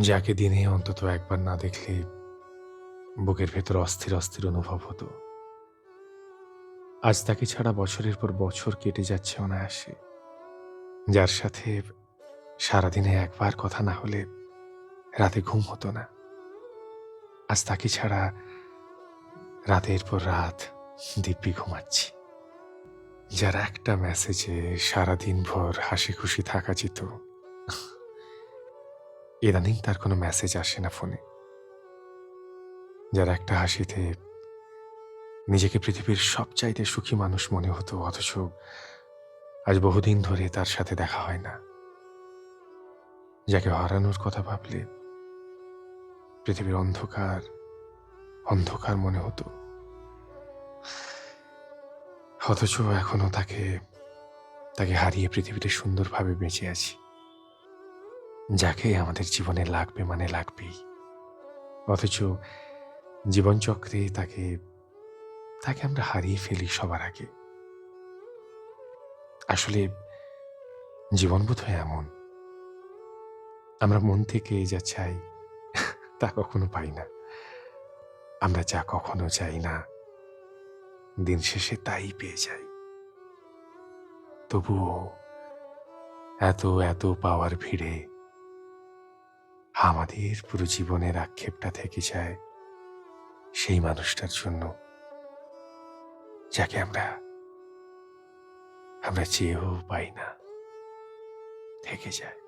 যাকে দিনে অন্তত একবার না দেখলে বুকের ভেতর অস্থির অস্থির অনুভব হতো। আজ তাকে ছাড়া বছরের পর বছর কেটে যাচ্ছে অনায়াসে। যার সাথে সারাদিনে একবার কথা না হলে রাতে ঘুম হতো না। আজ তাকে ছাড়া রাতের পর রাত দিব্যি ঘুমাচ্ছি। যার একটা মেসেজে সারাদিন ভর হাসি খুশি থাকা যেত। ইদানিং তার কোনো মেসেজ আসে না ফোনে যার একটা হাসিতে নিজেকে পৃথিবীর সবচাইতে সুখী মানুষ মনে হতো, অথচ আজ বহুদিন ধরে তার সাথে দেখা হয় না। যাকে হারানোর কথা ভাবলে পৃথিবীর অন্ধকার অন্ধকার মনে হতো। অথচ এখনও তাকে তাকে হারিয়ে পৃথিবীতে সুন্দরভাবে বেঁচে আছি। যাকে আমাদের জীবনে লাগবে মানে লাগবেই। অথচ জীবনচক্রে তাকে তাকে আমরা হারিয়ে ফেলি সবার আগে। আসলে জীবন বোধ হয় এমন। আমরা মন থেকে যা চাই, তা কখনো পাই না। আমরা যা কখনো চাই না, দিন শেষে তাই পেয়ে যাই। তবুও এত এত পাওয়ার ভিড়ে আমাদের পুরো জীবনের আক্ষেপটা থেকে যায় সেই মানুষটার জন্য, যাকে আমরা আমরা চেয়েও পাই না, থেকে যায়।